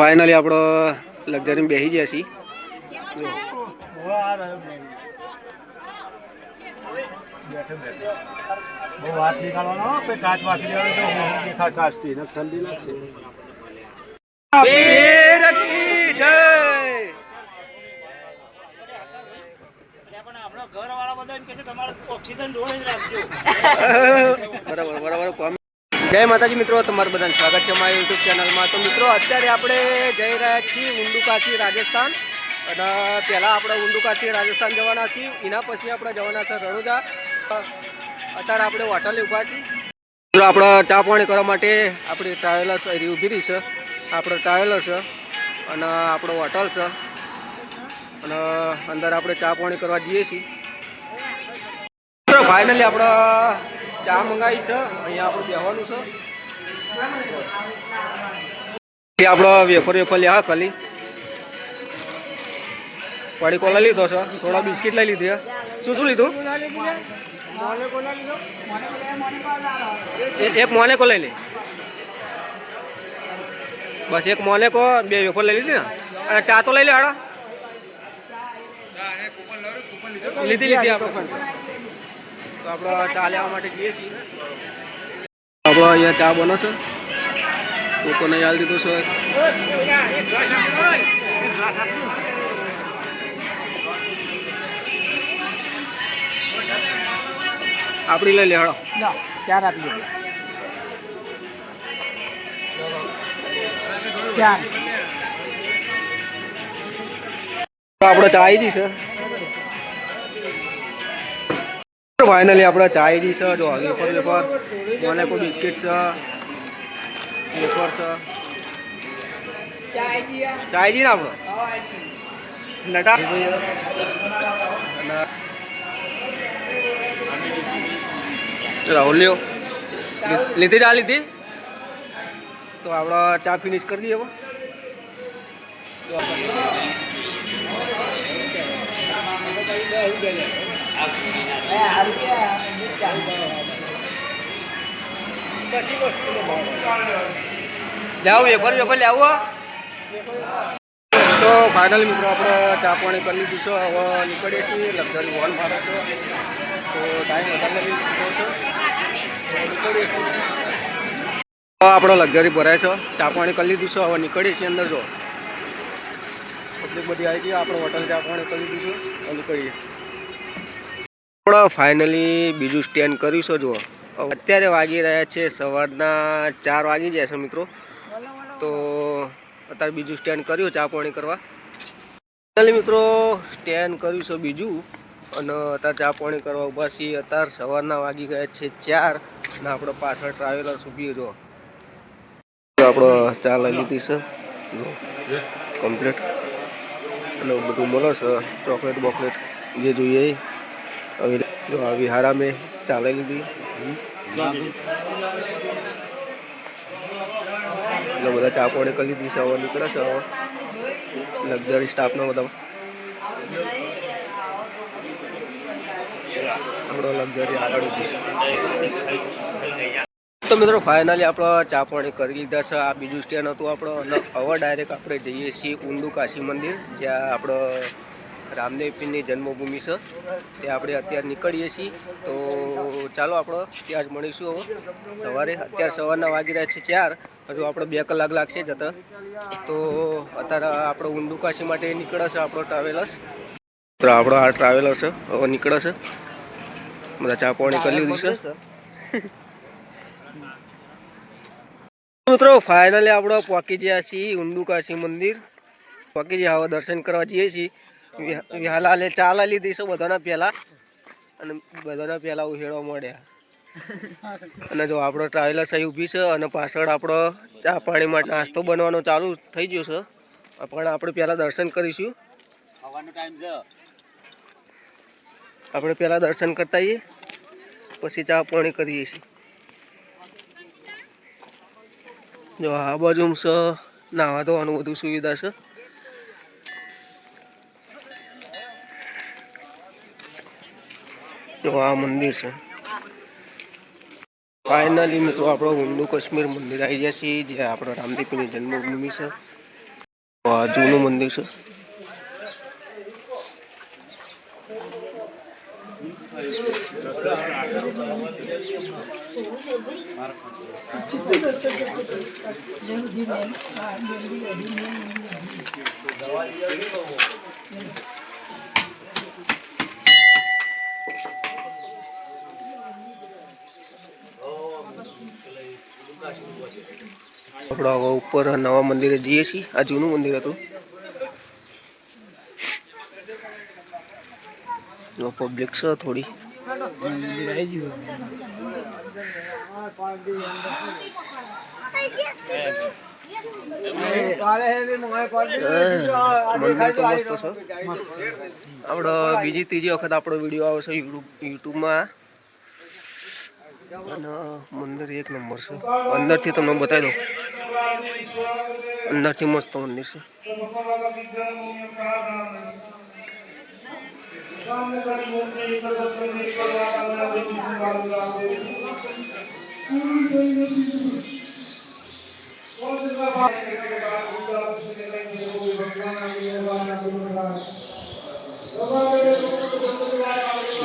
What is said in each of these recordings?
Finally આપણો luxury બેસી ગયા છીએ. બરાબર બરાબર જય માતાજી મિત્રો, તમારું બધાને સ્વાગત છે મારી યુટ્યુબ ચેનલમાં. તો મિત્રો, અત્યારે આપણે જઈ રહ્યા છીએ ઉંડુકાશી રાજસ્થાન. અને પહેલાં આપણે ઉંડુકાશી રાજસ્થાન જવાના છીએ. એના પછી આપણે જવાના છે રણુજા. અત્યારે આપણે હોટલે ઊભા છીએ. મિત્રો, આપણે ચા પાણી કરવા માટે આપણી ટ્રાવેલર્સ અહીં ઊભી રહી છે. આપણે ટ્રાવેલર છે અને આપણો હોટલ છે. અને અંદર આપણે ચા પાણી કરવા જઈએ છીએ. ફાઇનલી આપણે ચા મંગાવી છે, અહીંયા આપણે બેહવાનું છે. આપણો વેફર વેફર લ્યા ખાલી. પડી કોલા લીધો છે, થોડા બિસ્કિટ લઈ લીધી શું શું લીધું? એક મોનેકો લઈ લે. બસ એક મોનેકો, બે વેફર લઈ લીધી ને. અને ચા તો લઈ લે હાડા લીધી લીધી આપણે. તો આપણે ચા લેવા માટે જઈએ છીએ. આપણે અહીંયા ચા બનો છે. લોકોને યાદ દીધું છે. આપણી લઈ લે હળો ચાર આપી દે. ચાર. આપણે ચા આવી જઈ છે. ફાઇનલી આપણે ચાય આવી છે, જો વેફર વેફર મને બિસ્કિટ છે, વેફર છે. ચાયજી ને આપણો? નટા. રાહુલ લ્યો. લીધી ચા, લીધી? તો આપણે ચા ફિનિશ કરી દઈએ હવે. લેવું વેફર વેફર લેવું. તો ફાઇનલ મિત્રો આપણે ચા પાણી કરી લીધું છે, હવે નીકળીએ છીએ લક્ઝરી વોન મારે છે. તો ટાઈમ વધારે નીકળીએ છીએ. આપણો લક્ઝરી ભરાય છે. ચા પાણી કરી લીધું છે, હવે નીકળીએ છીએ અંદર જો. પબ્લિક બધી આવી ગઈ, આપણે હોટલ ચા પાણી કરી લીધું છે. નીકળીએ. આપણે ફાઇનલી બીજું સ્ટેન્ડ કર્યું છે જુઓ. અત્યારે વાગી રહ્યા છે સવારના ચાર વાગી જાય છે મિત્રો. તો અત્યારે બીજું સ્ટેન્ડ કર્યું, ચા પાણી કરવા. ફાઇનલી મિત્રો સ્ટેન્ડ કર્યું છે બીજું. અને અત્યારે ચા પાણી કરવા ઊભા છીએ. અત્યારે સવારના વાગી ગયા છે ચાર. અને આપણો પાછળ ટ્રાવેલર ઊભી જો આપણો ચા લઈ લીધી છે. કમ્પ્લીટ અને બધું મળે છે. ચોકલેટ બોકલેટ, જે જોઈએ આવી જો આવી હારા મેં ચાલે લીધી. એટલે બધા ચા પાણી કરી લીધી છે હવે નીકળે છે હવે લક્ઝરી સ્ટાફનો બધા. આપણો લક્ઝરી આગળ ઊભી તો મિત્રો ફાઇનલી આપણે ચા પાણી કરી લીધા છે. આ બીજું સ્ટેન્ડ હતું આપણો. અને હવે ડાયરેક્ટ આપણે જઈએ છીએ ઊંડુ કાશી મંદિર, જ્યાં આપણો રામદેવ પીરની જન્મભૂમિ છે. તે આપણે અત્યારે નીકળીએ છીએ. તો ચાલો આપણો ત્યાં જ મળીશું હવે. સવારે, અત્યારે સવારના વાગી રહ્યા છે ચાર. હજુ આપણે બે કલાક લાગશે જતા તો અત્યારે આપણો ઊંડુકાશી માટે નીકળે છે આપણો ટ્રાવેલર્સ તો આપણો આ ટ્રાવેલર છે, હવે નીકળે છે. બધા ચા પાણી કરી લીધું છે. મિત્રો ફાઇનલી આપણે પહોંચી ગયા છીએ ઊંડુકાશી મંદિર. પહોંચી ગયા દર્શન કરવા જઈએ છીએ. વિહ- લે ચાલા લીધી છે બધાના પહેલાં. અને બધાના પહેલાં ઉહેડવા મળ્યા અને જો આપણો ટ્રાવેલર્સ સહી ઊભી છે અને પાછળ આપણો ચા પાણી માટે નાસ્તો બનવાનો ચાલુ થઈ ગયો છે. પણ આપણે પહેલાં દર્શન કરીશું. આપણે પહેલાં દર્શન કરતા આવીએ પછી ચા પાણી કરીએ છીએ. જો આ બાજુ છે નાવા ધોવાનું બધું સુવિધા છે. જો આ મંદિર છે. ફાઇનલી મિત્રો આપણો ઊંડુ કાશ્મીર મંદિર આવી ગયા છીએ જ્યાં આપણો રામદેવપીરની જન્મભૂમિ છે. આ જૂનું મંદિર છે. આપણે હવે ઉપર નવા મંદિરે જઈએ છીએ. આ જૂનું મંદિર હતું. પબ્લિક છે થોડી. મંદિર તો મસ્ત છે. આપણે બીજી ત્રીજી વખત આપણો વીડિયો આવશે યુટ્યુબ યુટ્યુબમાં મંદિર એક નંબર છે અંદરથી તમને બતાવી દઉં અંદરથી મસ્ત મંદિર છે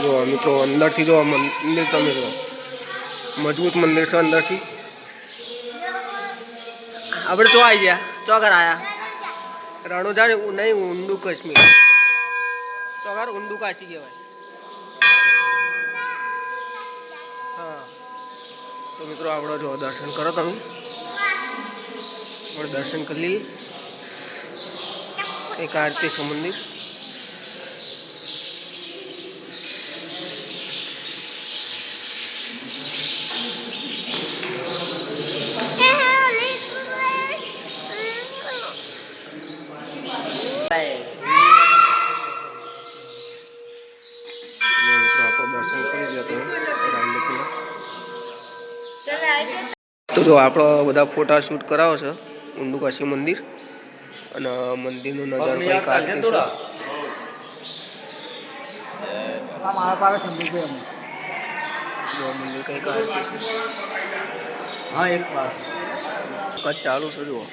જો મિત્રો અંદરથી જો આ મંદિર તમે જો મજબૂત મંદિર છે અંદરથી. આપણે ચો આવી ગયા, ચોકર આવ્યા રણુજા નહીં, ઊંડું કાશ્મીર. ચોકર ઊંડું કાશી કહેવાય. હા. તો મિત્રો આપણો જો, દર્શન કરો તમે. આપણે દર્શન કરી લઈએ. એક આરતી છે જો આપણો બધા ફોટા શૂટ કરાવો છે ઊંડુકાશી મંદિર. અને મંદિરનો નજારો કંઈક આ રીતે છે જો મંદિર કંઈક આ રીતે છે. હા એક વાર. કચ્છ ચાલુ છે જુઓ.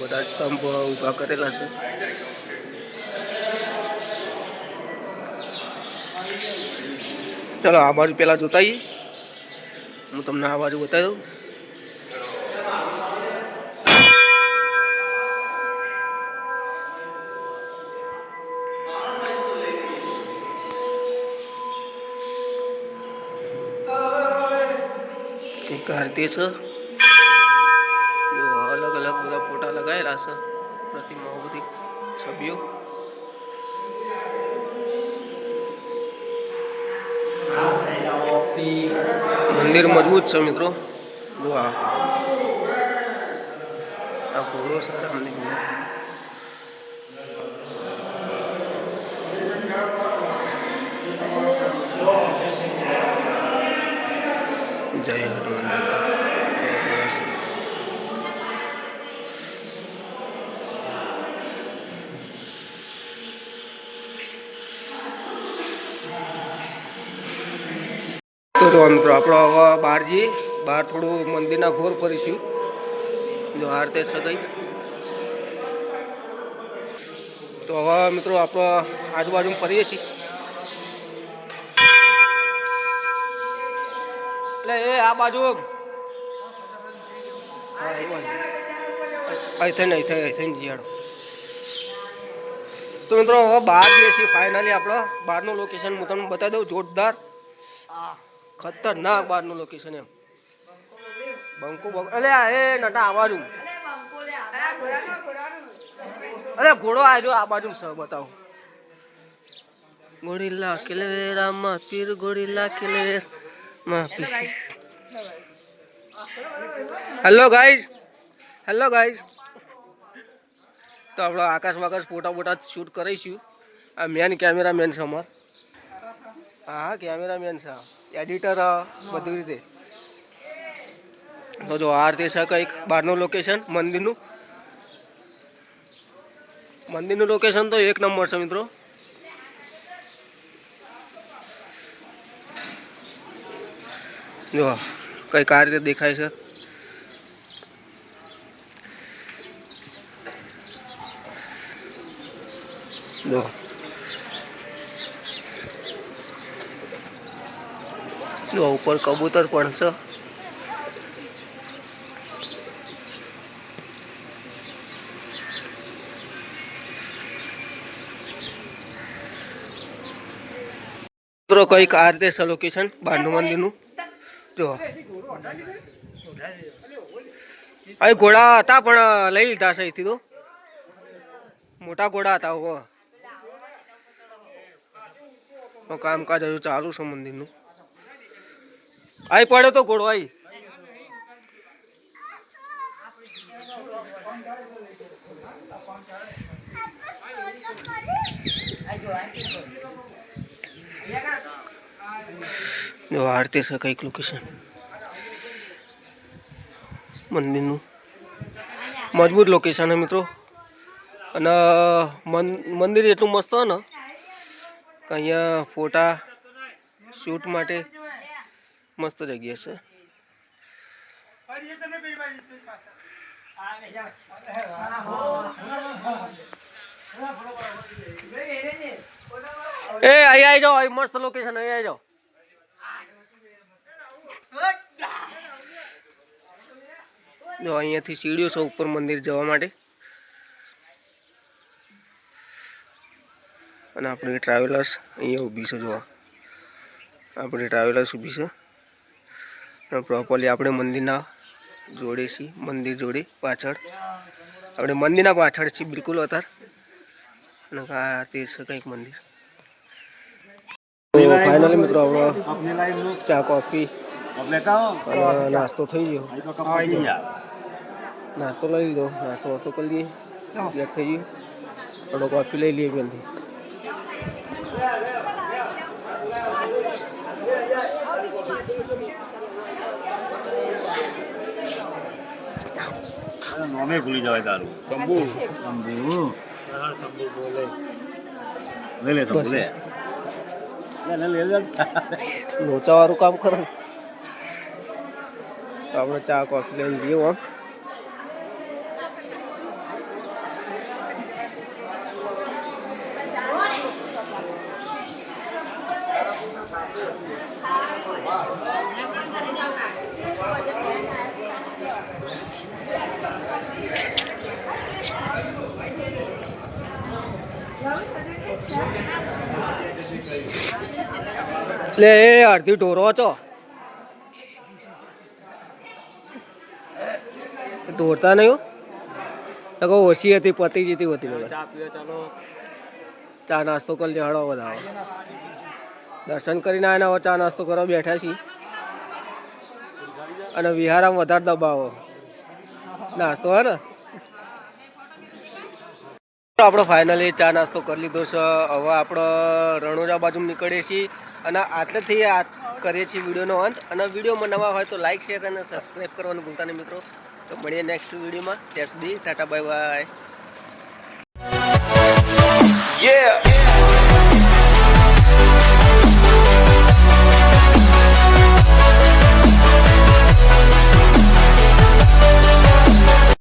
બધા સ્તંભ ઊભા કરેલા છે. ચલો આ બાજુ પહેલાં જોતા આવીએ હું તમને આ બાજુ બતાવી દઉં. કંઈક આરતી છે. અલગ અલગ બધા ફોટા લગાવેલા છે. પ્રતિમાઓ બધી છબીઓ. મંદિર મજબૂત છે મિત્રો જો આ આ ઘોડો છે રામદેવનો જય હનુમાન તો જો મિત્રો, આપણો હવે બહાર જઈએ બહાર થોડું મંદિરના ઘોર ફરીશું. જો આ રીતે સગાઈ. તો હવે મિત્રો, આપણો આજુબાજુ ફરીએ છીએ. એટલે એ આ બાજુ અહીં થઈને અહીં થઈ થઈને જીયાડો. તો મિત્રો, હવે બહાર જઈએ છીએ ફાઇનલી આપણો. બહારનું લોકેશન હું તમને બતાવી દઉં, જોરદાર. ખતરનાક બહારનું લોકેશન એમ. બંકો બંકો અલે એ નટા આ અરે ઘોડો આવ્યો આ બાજુ સર બતાવો. ગોરીલા કિલવેરા માં પીર ગોરીલા કિલવેરમાં હેલો ગાઈઝ હેલો ગાઈઝ તો આપણે આકાશ વાકાશ ફોટા ફોટા શૂટ કરીશું. આ મેન કેમેરામેન છે અમાર. હા કેમેરામેન છે એડિટર બધી રીતે. તો જો આ રીતે છે કંઈક બહારનું લોકેશન મંદિરનું. મંદિરનું લોકેશન તો એક નંબર છે મિત્રો. જો, કંઈક આ રીતે દેખાય છે. જો. જો ઉપર કબૂતર પણ છે. મિત્રો કંઈક આ રીતે છે લોકેશન બહારનું મંદિરનું. જો. અહીં ઘોડા હતા પણ લઈ લીધા છે અહીંથી તો. મોટા ઘોડા હતા કામકાજ હજુ ચાલુ છે મંદિરનું. આઈ પડ્યો તો ઘોડો આઈ આરતી છે કંઈક લોકેશન મંદિરનું. મજબૂત લોકેશન છે મિત્રો. અને મંદિર એટલું મસ્ત ને અહીંયા ફોટા શૂટ માટે મસ્ત જગ્યા છે. એ, અહીં આવી જાઓ મસ્ત લોકેશન અહીં આવી જાઓ. જો, અહીંયાથી સીડીઓ છે ઉપર મંદિર જવા માટે. અને આપણી ટ્રાવેલર્સ અહીંયા ઊભી છે, જોવા. આપણી ટ્રાવેલર્સ ઊભી છે. પ્રોપરલી આપણે મંદિરના જોડે છીએ, મંદિર જોડે પાછળ. આપણે મંદિરના પાછળ છીએ, બિલકુલ અતાર. અને આ તે છે કંઈક મંદિર. ફાઇનલી મિત્રો ચા કોફી નાસ્તો થઈ ગયો. નાસ્તો લઈ લીધો. નાસ્તો વાસ્તો કરી લઈએ. પેક થઈ ગયું થોડો કોફી લઈ લઈએ પેનથી નોમે ભૂલી જવાય તારું. શંભુ. શંભુ. શંભુ બોલે. લે લે શંભુ લે. લે લે લે લે. લોચાવાળું કામ કરો. આપણે ચા કોફી લઈને જઈએ આમ લે એ અડધી ઢોરો છો. ઢોરતા નહીં કહું ઓછી હતી પતી જતી હતી ચા ચાલો. ચા નાસ્તો કરી લેવાડો બધા દર્શન કરીને આવીને હવે ચા નાસ્તો કરવા બેઠા છીએ. અને વિહારામાં વધારે દબાવો. નાસ્તો હે ને? આપણો ફાઇનલી ચા નાસ્તો કરી લીધો છે. હવે આપણે રણોજા બાજુ નીકળીએ છીએ. અને આટલેથી આ કરીએ છીએ વિડીયોનો અંત. અને વિડીયોમાં નવા હોય તો લાઇક શેર અને સબસ્ક્રાઈબ કરવાનું ભૂલતા નહીં મિત્રો. તો મળીએ નેક્સ્ટ વિડીયોમાં. ત્યાં સુધી ટાટા બાય બાય Yeah.